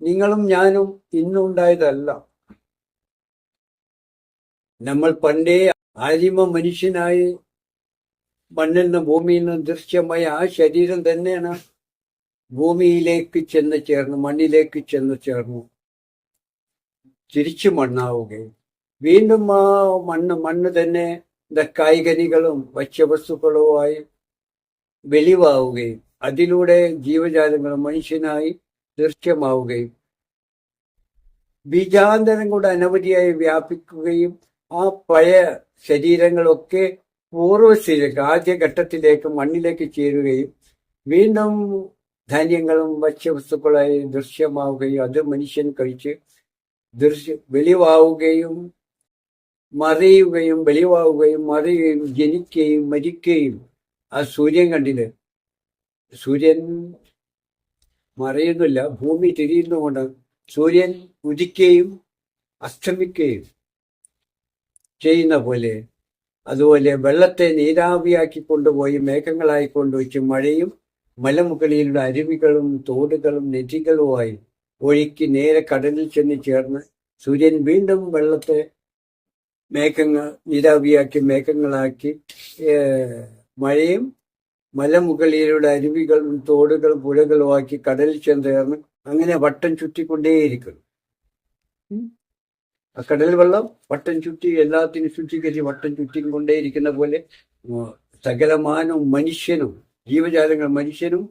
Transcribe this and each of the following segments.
നിങ്ങളും ഞാനും ഇന്നുണ്ടായതല്ല നമ്മൾ പണ്ടേ ആദിമ മനുഷ്യനായി മണ്ണിൽ നിന്ന് ഭൂമിയിൽ നിന്ന് ദൃശ്യമായ ആ ശരീരം തന്നെയാണ് ഭൂമിയിലേക്ക് ചെന്ന് ചേർന്നു മണ്ണിലേക്ക് ചെന്ന് ചേർന്നു. തിരിച്ചു മണ്ണാവുകയും വീണ്ടും ആ മണ്ണ് മണ്ണ് തന്നെ കായികനികളും ഭക്ഷ്യവസ്തുക്കളുമായി വെളിവാവുകയും അതിലൂടെ ജീവജാലങ്ങളും മനുഷ്യനായി ദൃശ്യമാവുകയും ബീജാന്തരം കൊണ്ട് അനവധിയായി വ്യാപിക്കുകയും ആ പഴയ ശരീരങ്ങളൊക്കെ പൂർവസ്ഥിതിയിലേക്ക് ആദ്യഘട്ടത്തിലേക്ക് മണ്ണിലേക്ക് ചേരുകയും വീണ്ടും ധാന്യങ്ങളും ഭക്ഷ്യവസ്തുക്കളായി ദൃശ്യമാവുകയും അത് മനുഷ്യൻ കഴിച്ച് ദൃശ്യ വെളിവാവുകയും മറിയുകയും വെളിവാവുകയും മറിയുകയും ജനിക്കുകയും മരിക്കുകയും ആ സൂര്യൻ കണ്ടില്ലേ? സൂര്യൻ മറയുന്നില്ല. ഭൂമി തിരിയുന്നുകൊണ്ട് സൂര്യൻ ഉദിക്കുകയും അസ്തമിക്കുകയും ചെയ്യുന്ന പോലെ അതുപോലെ വെള്ളത്തെ നീരാവിയാക്കി കൊണ്ടുപോയി മേഘങ്ങളായി കൊണ്ടുവച്ച് മഴയും മലമുകളിലുള്ള അരുവികളും തോടുകളും നദികളുമായി ഒഴുക്കി നേരെ കടലിൽ ചെന്ന് ചേർന്ന് സൂര്യൻ വീണ്ടും വെള്ളത്തെ മേഘങ്ങൾ നീരാവിയാക്കി മേഘങ്ങളാക്കി മഴയും മലമുകളിലൂടെ അരുവികളും തോടുകളും പുഴകളുമാക്കി കടലിൽ ചെന്നേർന്ന് അങ്ങനെ വട്ടം ചുറ്റിക്കൊണ്ടേയിരിക്കുന്നു. ആ കടൽ വെള്ളം വട്ടം ചുറ്റി എല്ലാത്തിനും ശുദ്ധീകരിച്ച് വട്ടം ചുറ്റിക്കൊണ്ടേയിരിക്കുന്ന പോലെ സകലമാനവും സകലമാനും മനുഷ്യനും ജീവജാലങ്ങൾ മനുഷ്യനും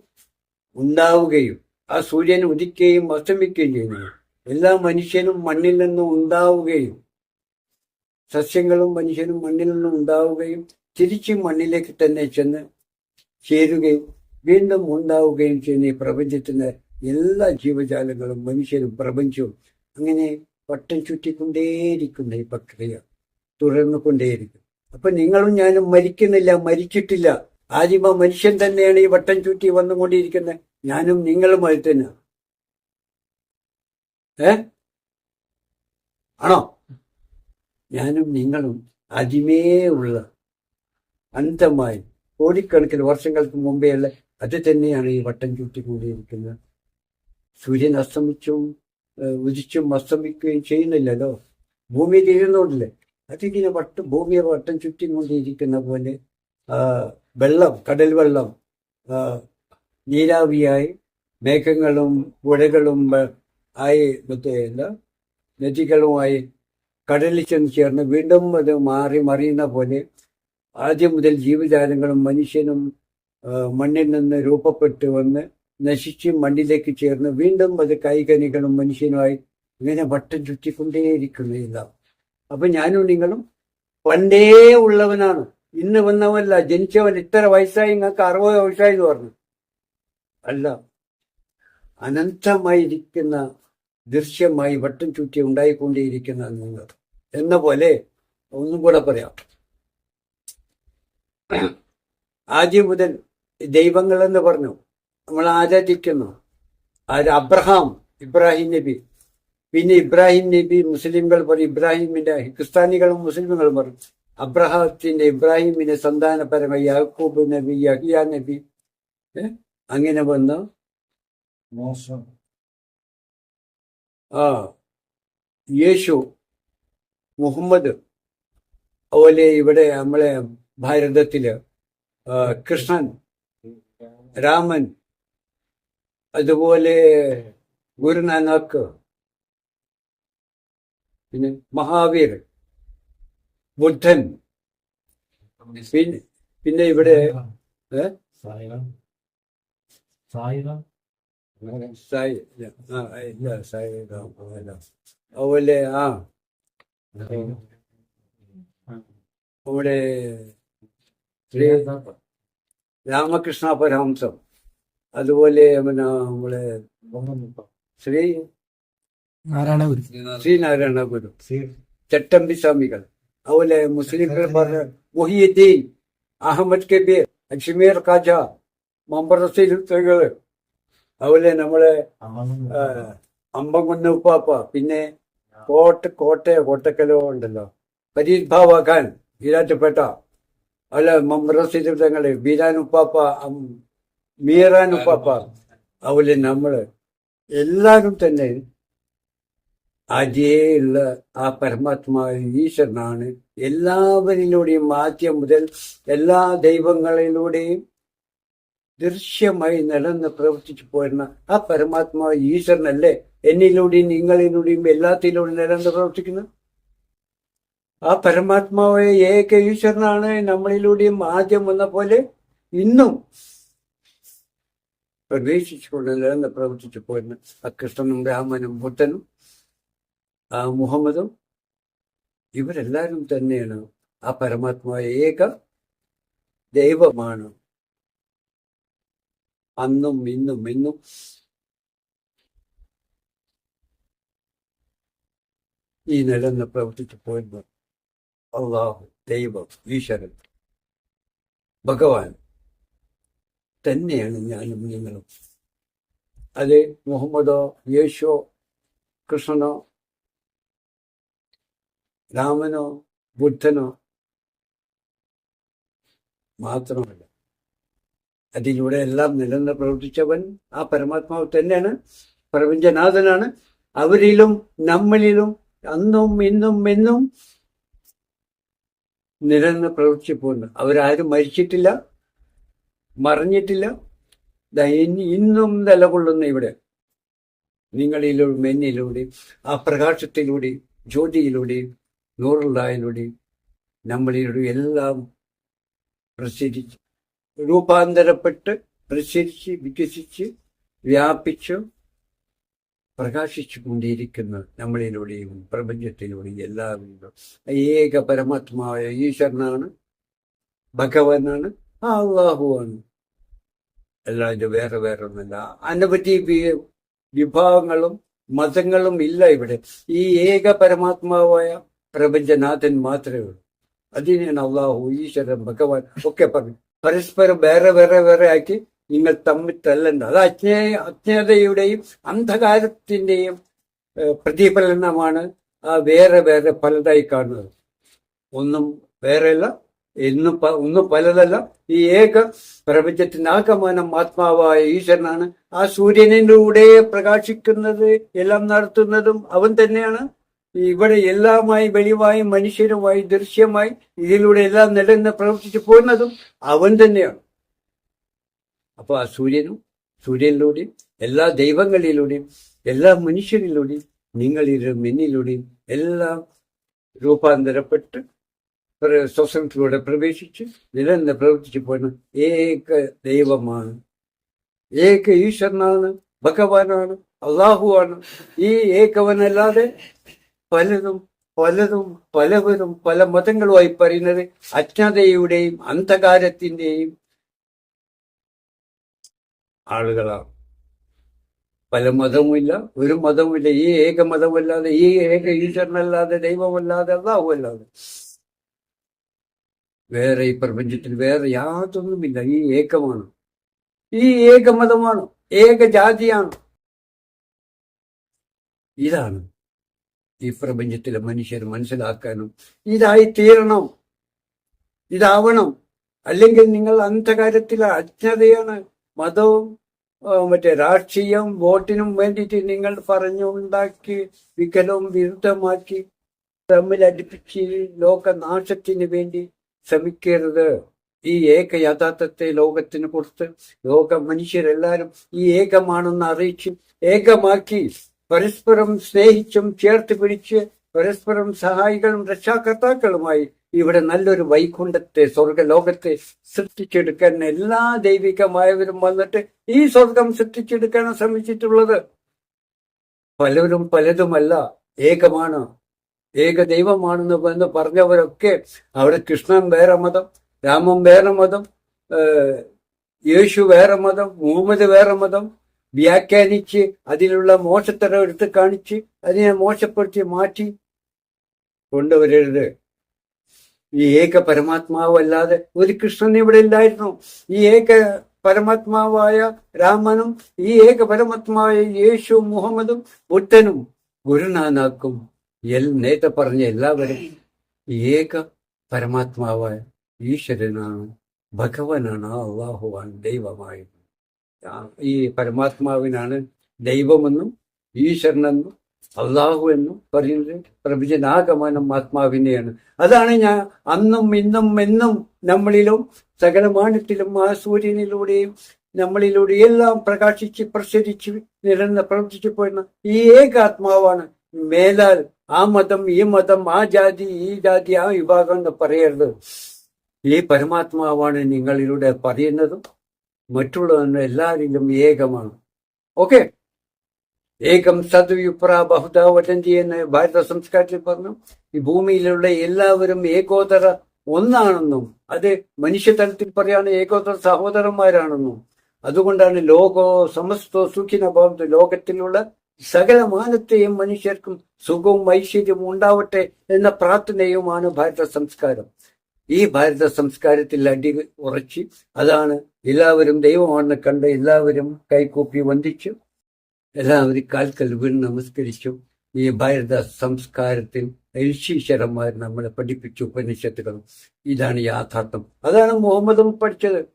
ഉണ്ടാവുകയും ആ സൂര്യൻ ഉദിക്കുകയും അസ്തമിക്കുകയും ചെയ്യുന്നു. എല്ലാ മനുഷ്യനും മണ്ണിൽ നിന്നും ഉണ്ടാവുകയും സസ്യങ്ങളും മനുഷ്യനും മണ്ണിൽ നിന്നും ഉണ്ടാവുകയും തിരിച്ച് മണ്ണിലേക്ക് തന്നെ ചെന്ന് ചേരുകയും വീണ്ടും ഉണ്ടാവുകയും ചെയ്യുന്ന ഈ പ്രപഞ്ചത്തിന് എല്ലാ ജീവജാലങ്ങളും മനുഷ്യരും പ്രപഞ്ചവും അങ്ങനെ വട്ടം ചുറ്റിക്കൊണ്ടേയിരിക്കുന്ന ഈ പ്രക്രിയ തുടർന്നു കൊണ്ടേയിരിക്കും അപ്പൊ നിങ്ങളും ഞാനും മരിക്കുന്നില്ല മരിച്ചിട്ടില്ല. ആദിമ മനുഷ്യൻ തന്നെയാണ് ഈ വട്ടം ചുറ്റി വന്നുകൊണ്ടിരിക്കുന്നത് ഞാനും നിങ്ങളും അത് തന്നെ. ഏ? ആണോ? ഞാനും നിങ്ങളും ആദ്യമേ ഉള്ള അന്തമായി കോടിക്കണക്കിന് വർഷങ്ങൾക്ക് മുമ്പേയുള്ള അത് തന്നെയാണ് ഈ വട്ടം ചുറ്റിക്കൊണ്ടിരിക്കുന്നത് സൂര്യൻ അസ്തമിച്ചും ഉദിച്ചും അസ്തമിക്കുകയും ചെയ്യുന്നില്ലല്ലോ. ഭൂമി തീരുന്നുണ്ടല്ലേ അതിങ്ങനെ വട്ടം ഭൂമിയെ വട്ടം ചുറ്റിക്കൊണ്ടിരിക്കുന്ന പോലെ വെള്ളം കടൽ വെള്ളം നീരാവിയായി മേഘങ്ങളും പുഴകളും ആയി മറ്റേ എന്താ നദികളുമായി കടലിൽ ചെന്ന് ചേർന്ന് വീണ്ടും അത് മാറി മറിയുന്ന പോലെ ആദ്യം മുതൽ ജീവജാലങ്ങളും മനുഷ്യനും മണ്ണിൽ നിന്ന് രൂപപ്പെട്ട് വന്ന് നശിച്ച് മണ്ണിലേക്ക് ചേർന്ന് വീണ്ടും അത് കൈകനികളും മനുഷ്യനുമായി ഇങ്ങനെ വട്ടം ചുറ്റിക്കൊണ്ടേയിരിക്കുന്നില്ല അപ്പൊ ഞാനും നിങ്ങളും പണ്ടേ ഉള്ളവനാണ്. ഇന്ന് വന്നവല്ല ജനിച്ചവൻ ഇത്ര വയസ്സായി നിങ്ങൾക്ക് അറുപത് വയസ്സായി എന്ന് പറഞ്ഞു. അല്ല അനന്തമായിരിക്കുന്ന ദൃശ്യമായി വട്ടം ചുറ്റി ഉണ്ടായിക്കൊണ്ടേയിരിക്കുന്ന നിങ്ങൾ. എന്ന പോലെ ഒന്നും കൂടെ പറയാം. ആദ്യം മുതൽ ദൈവങ്ങൾ എന്ന് പറഞ്ഞു. നമ്മൾ ആരാധിക്കുന്നു? ആര്? അബ്രഹാം ഇബ്രാഹിം നബി. പിന്നെ ഇബ്രാഹിം നബി മുസ്ലിംകൾ പറയും ഇബ്രാഹിമിന്റെ ക്രിസ്ത്യാനികളും മുസ്ലിംകളും പറയും അബ്രഹാത്തിന്റെ ഇബ്രാഹിമിന്റെ സന്താനപരമായി യാക്കൂബ് നബി യഹിയ നബി? അങ്ങനെ വന്നു. മോശം. ആ യേശു മുഹമ്മദ്. അതുപോലെ ഇവിടെ നമ്മളെ ഭാരതത്തിൽ കൃഷ്ണൻ രാമൻ അതുപോലെ ഗുരുനാനാക്ക് പിന്നെ മഹാവീർ ബുദ്ധൻ പിന്നെ പിന്നെ ഇവിടെ സായി ഇല്ല സായി അതുപോലെ ആ നമ്മുടെ ശ്രീ രാമകൃഷ്ണ പരഹംസം അതുപോലെ പിന്നെ നമ്മളെ ശ്രീ നാരായണ ഗുരു. ശ്രീനാരായണ ഗുരു. ചട്ടമ്പി സ്വാമികൾ അതുപോലെ മുസ്ലിംകൾ പറഞ്ഞ മുഹിയുദ്ദീൻ അഹമ്മദ് കബീർ അജ്മീർ ഖാജ മമ്പറസിലുത്തകൾ അതുപോലെ നമ്മളെ അമ്പംകുന്ന് ഉപ്പാപ്പ. പിന്നെ കോട്ട കോട്ടയ കോട്ടക്കലോ ഉണ്ടല്ലോ. ബാബ ഖാൻ ഈരാറ്റുപേട്ട. അല്ല മമ്രസിലുത്തങ്ങൾ ബീരാൻ ഉപ്പാപ്പ മീറാൻ ഉപ്പാപ്പ അതുപോലെ നമ്മൾ എല്ലാവരും തന്നെ അതേയുള്ള ആ പരമാത്മാവ് ഈശ്വരനാണ്. എല്ലാവരിലൂടെയും ആദ്യം മുതൽ എല്ലാ ദൈവങ്ങളിലൂടെയും ദൃശ്യമായി നടന്ന് പ്രവർത്തിച്ചു പോരുന്ന ആ പരമാത്മാവ് ഈശ്വരനല്ലേ? എന്നിലൂടെയും നിങ്ങളിലൂടെയും എല്ലാത്തിലൂടെയും നടന്ന് പ്രവർത്തിക്കുന്നു. ആ പരമാത്മാവ് ഏക ഈശ്വരനാണ് നമ്മളിലൂടെയും ആദ്യം വന്ന പോലെ ഇന്നും പ്രവേശിച്ചുകൊണ്ട് നിലനിന്ന് പ്രവർത്തിച്ചു പോരുന്ന ആ കൃഷ്ണനും രാമനും ബുദ്ധനും ആ മുഹമ്മദും ഇവരെല്ലാവരും തന്നെയാണ്. ആ പരമാത്മാവ് ഏക ദൈവമാണ്. അന്നും ഇന്നും ഇന്നും ഈ നിലന്ന് പ്രവർത്തിച്ചു പോരുന്നത് അള്ളാഹു ദൈവം ഈശ്വരൻ ഭഗവാൻ തന്നെയാണ് ഞാനും നിങ്ങളും. അത് മുഹമ്മദോ യേശോ കൃഷ്ണനോ രാമനോ ബുദ്ധനോ മാത്രമല്ല അതിലൂടെ എല്ലാം നിലനിന്ന് പ്രവർത്തിച്ചവൻ ആ പരമാത്മാവ് തന്നെയാണ് പ്രപഞ്ചനാഥനാണ്. അവരിലും നമ്മളിലും അന്നും ഇന്നും എന്നും നിലനിന്ന് പ്രവർത്തിച്ചു പോകുന്നു. അവരാരും മരിച്ചിട്ടില്ല മറിഞ്ഞിട്ടില്ല. ഇന്നും നിലകൊള്ളുന്ന ഇവിടെ. നിങ്ങളിലൂടെ മെന്നിലൂടെ ആ പ്രകാശത്തിലൂടെ ജ്യോതിയിലൂടെ നൂറുള്ളതിലൂടെ നമ്മളിലൂടെ എല്ലാം പ്രസരിച്ച് രൂപാന്തരപ്പെട്ട് പ്രസരിച്ച് വികസിച്ച് വ്യാപിച്ച് പ്രകാശിച്ചു കൊണ്ടിരിക്കുന്ന നമ്മളിലൂടെയും പ്രപഞ്ചത്തിലൂടെയും എല്ലാവരും ഏക പരമാത്മാവായ ഈശ്വരനാണ് ഭഗവാനാണ് ആ അള്ളാഹുവാണ് അല്ലാതെ വേറെ വേറെ ഒന്നല്ല അനവധി വിഭാഗങ്ങളും മതങ്ങളും ഇല്ല ഇവിടെ. ഈ ഏക പരമാത്മാവായ പ്രപഞ്ചനാഥൻ മാത്രമേ ഉള്ളൂ. അതിനാണ് അള്ളാഹു ഈശ്വരൻ ഭഗവാൻ ഒക്കെ പറഞ്ഞു. പരസ്പരം വേറെ വേറെ വേറെ ആക്കി നിങ്ങൾ തമ്മിൽ തല്ലണ്ട അത് അജ്ഞേ അജ്ഞതയുടെയും അന്ധകാരത്തിന്റെയും പ്രതിഫലനമാണ് ആ വേറെ വേറെ പലതായി കാണുന്നത്. ഒന്നും വേറെയല്ല എന്നും ഒന്നും പലതല്ല. ഈ ഏക പ്രപഞ്ചത്തിന്റെ ആകമാനം ആത്മാവായ ഈശ്വരനാണ്. ആ സൂര്യനിലൂടെ പ്രകാശിക്കുന്നത് എല്ലാം നടത്തുന്നതും അവൻ തന്നെയാണ്. ഇവിടെ എല്ലാമായി വെളിവായി മനുഷ്യരുമായി ദൃശ്യമായി ഇതിലൂടെ എല്ലാം നിലനിന്ന് പ്രവർത്തിച്ചു പോകുന്നതും അവൻ തന്നെയാണ്. അപ്പൊ ആ സൂര്യനും സൂര്യനിലൂടെയും എല്ലാ ദൈവങ്ങളിലൂടെയും എല്ലാ മനുഷ്യരിലൂടെയും നിങ്ങളിലും എന്നിലൂടെയും എല്ലാം രൂപാന്തരപ്പെട്ട് ശ്വസനത്തിലൂടെ പ്രവേശിച്ച് നിലനിന്ന് പ്രവർത്തിച്ചു പോകുന്ന ഏക ദൈവമാണ്. ഏക ഈശ്വരനാണ് ഭഗവാനാണ് അള്ളാഹുവാണ്. ഈ ഏകവനല്ലാതെ പലതും പലതും പലവരും പല മതങ്ങളുമായി പറയുന്നത് അജ്ഞതയുടെയും അന്ധകാരത്തിന്റെയും ആളുകളാണ് പല മതവുമില്ല ഒരു മതവുമില്ല ഈ ഏക മതമല്ലാതെ ഈ ഏക ഈശ്വരനല്ലാതെ ദൈവമല്ലാതെ അല്ലാവുമല്ലാതെ വേറെ ഈ പ്രപഞ്ചത്തിൽ വേറെ യാതൊന്നുമില്ല ഈ ഏകമാണ്. ഈ ഏക മതമാണ് ഏക ജാതിയാണ്. ഇതാണ് ഈ പ്രപഞ്ചത്തിലെ മനുഷ്യർ മനസ്സിലാക്കാനും ഇതായി തീരണം ഇതാവണം. അല്ലെങ്കിൽ നിങ്ങൾ അന്ധകാരത്തിലെ അജ്ഞതയാണ്. മതവും മറ്റേ രാഷ്ട്രീയം വോട്ടിനും വേണ്ടിയിട്ട് നിങ്ങൾ പറഞ്ഞുണ്ടാക്കി വികലവും വിരുദ്ധമാക്കി തമ്മിൽ അടുപ്പിച്ച് ലോകനാശത്തിന് വേണ്ടി ശ്രമിക്കരുത്. ഈ ഏക യഥാർത്ഥത്തെ ലോകത്തിന് കൊടുത്ത് ലോക മനുഷ്യരെല്ലാരും ഈ ഏകമാണെന്ന് അറിയിച്ച് ഏകമാക്കി പരസ്പരം സ്നേഹിച്ചും ചേർത്ത് പിടിച്ച് പരസ്പരം സഹായികളും രക്ഷാകർത്താക്കളുമായി ഇവിടെ നല്ലൊരു വൈകുണ്ഠത്തെ സ്വർഗ ലോകത്തെ സൃഷ്ടിച്ചെടുക്കാൻ എല്ലാ ദൈവികമായവരും വന്നിട്ട് ഈ സ്വർഗം സൃഷ്ടിച്ചെടുക്കാൻ ശ്രമിച്ചിട്ടുള്ളത് പലരും പലതുമല്ല. ഏകമാണ്. ഏക ദൈവമാണെന്ന് എന്ന് പറഞ്ഞവരൊക്കെ അവിടെ കൃഷ്ണൻ വേറെ മതം രാമൻ വേറെ മതം യേശു വേറെ മതം മുഹമ്മദ് വേറെ മതം വ്യാഖ്യാനിച്ച് അതിലുള്ള മോശത്തരം എടുത്ത് കാണിച്ച് അതിനെ മോശപ്പെടുത്തി മാറ്റി കൊണ്ടുവരരുത്. ഈ ഏക പരമാത്മാവല്ലാതെ ഒരു കൃഷ്ണൻ ഇവിടെ ഇല്ലായിരുന്നു. ഈ ഏക പരമാത്മാവായ രാമനും ഈ ഏക പരമാത്മാവായ യേശു മുഹമ്മദും ബുദ്ധനും ഗുരുനാനാക്കും എൽ നേരത്തെ പറഞ്ഞ എല്ലാവരും ഏക പരമാത്മാവായ ഈശ്വരനാണ് ഭഗവാനാണ് അള്ളാഹുവാണ് ദൈവമായത് ഈ പരമാത്മാവിനാണ് ദൈവമെന്നും ഈശ്വരനെന്നും അള്ളാഹു എന്നും പറയുന്നത് പ്രവചനാഗമനം ആത്മാവിനെയാണ്. അതാണ് ഞാൻ അന്നും ഇന്നും എന്നും നമ്മളിലും സകലമാനത്തിലും ആ സൂര്യനിലൂടെയും നമ്മളിലൂടെ എല്ലാം പ്രകാശിച്ച് പ്രസരിച്ച് നിരന്ന് പ്രവർത്തിച്ചു പോയിരുന്ന ഈ ഏകാത്മാവാണ് മേലാൽ ആ മതം ഈ മതം ആ ജാതി ഈ ജാതി ആ വിഭാഗം എന്ന് പറയരുത്. ഈ പരമാത്മാവാണ് നിങ്ങളിലൂടെ പറയുന്നതും മറ്റുള്ളവരുടെ എല്ലാവരിലും ഏകമാണ്. ഓക്കെ? ഏകം സദ്വിപ്ര ബഹുദ വചന്തി എന്ന് ഭാരത സംസ്കാരത്തിൽ പറഞ്ഞു. ഈ ഭൂമിയിലുള്ള എല്ലാവരും ഏകോദര ഒന്നാണെന്നും അത് മനുഷ്യതലത്തിൽ പറയാണ് ഏകോദര സഹോദരന്മാരാണെന്നും. അതുകൊണ്ടാണ് ലോകോ സമസ്തോ സുഖിന ഭവന്തു. ലോകത്തിലുള്ള സകല മാനത്തെയും മനുഷ്യർക്കും സുഖവും ഐശ്വര്യവും ഉണ്ടാവട്ടെ എന്ന പ്രാർത്ഥനയുമാണ് ഭാരത സംസ്കാരം. ഈ ഭാരത സംസ്കാരത്തിൽ അടി ഉറച്ച് അതാണ് എല്ലാവരും ദൈവമാണെന്ന് കണ്ട് എല്ലാവരും കൈകൂപ്പി വന്ദിച്ചു. എല്ലാവരും കാൽക്കൽ വീണ് നമസ്കരിച്ചു. ഈ ഭാരത സംസ്കാരത്തിൽ ഋഷീശ്വരന്മാർ നമ്മളെ പഠിപ്പിച്ചു ഉപനിഷത്തുകളും. ഇതാണ് യാഥാർത്ഥ്യം. അതാണ് മുഹമ്മദും പഠിച്ചത്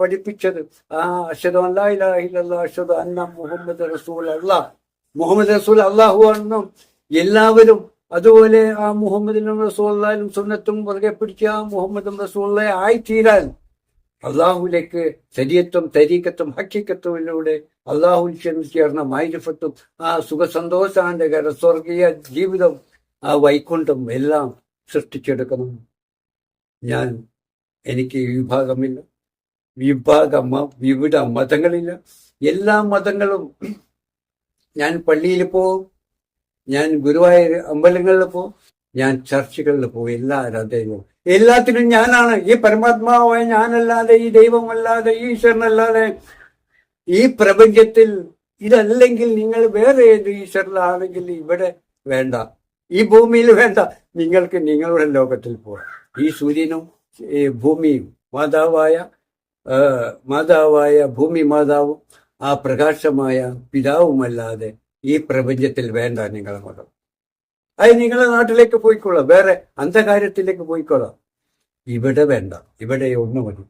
പഠിപ്പിച്ചത്. ആ അഷദ് അല്ലാഹില്ല അഷദ് അന്ന മുഹമ്മദ് റസൂൽ അള്ളാഹ് മുഹമ്മദ് റസൂൽ അള്ളാഹു ആണെന്നും എല്ലാവരും അതുപോലെ ആ മുഹമ്മദിനും റസൂള്ളാലും സുന്നത്തും പുറകെ പിടിച്ച ആ മുഹമ്മദും റസൂലെ ആയിത്തീരാൻ അള്ളാഹുലേക്ക് ശരീരത്വം തരീക്കത്തും ഹക്കിക്കത്തുമിലൂടെ അള്ളാഹുൽ ചെന്ന് ചേർന്ന മൈരിഫത്തും ആ സുഖസന്തോഷാന്തകര സ്വർഗീയ ജീവിതം ആ വൈകുണ്ഠം എല്ലാം സൃഷ്ടിച്ചെടുക്കണം. ഞാൻ എനിക്ക് വിഭാഗമില്ല. വിഭാഗ വിവിധ മതങ്ങളില്ല. എല്ലാ മതങ്ങളും ഞാൻ പള്ളിയിൽ പോവും. ഞാൻ ഗുരുവായൂർ അമ്പലങ്ങളിൽ പോവും. ഞാൻ ചർച്ചുകളിൽ പോകും എല്ലാ ആരാധനയും എല്ലാത്തിനും ഞാനാണ്. ഈ പരമാത്മാവായ ഞാനല്ലാതെ ഈ ദൈവമല്ലാതെ ഈശ്വരനല്ലാതെ. ഈ പ്രപഞ്ചത്തിൽ ഇതല്ലെങ്കിൽ നിങ്ങൾ വേറെ ഏത് ഈശ്വരനാണെങ്കിൽ ഇവിടെ വേണ്ട. ഈ ഭൂമിയിൽ വേണ്ട. നിങ്ങൾക്ക് നിങ്ങളുടെ ലോകത്തിൽ പോകാം. ഈ സൂര്യനും ഈ ഭൂമിയും മാതാവായ മാതാവായ ഭൂമി മാതാവും ആ പ്രകാശമായ പിതാവുമല്ലാതെ ഈ പ്രപഞ്ചത്തിൽ വേണ്ട നിങ്ങളുടെ മതം. അത് നിങ്ങളുടെ നാട്ടിലേക്ക് പോയിക്കോളാം. വേറെ അന്ധകാര്യത്തിലേക്ക് പോയിക്കോളാം. ഇവിടെ വേണ്ട. ഇവിടെ ഒന്ന് മതി.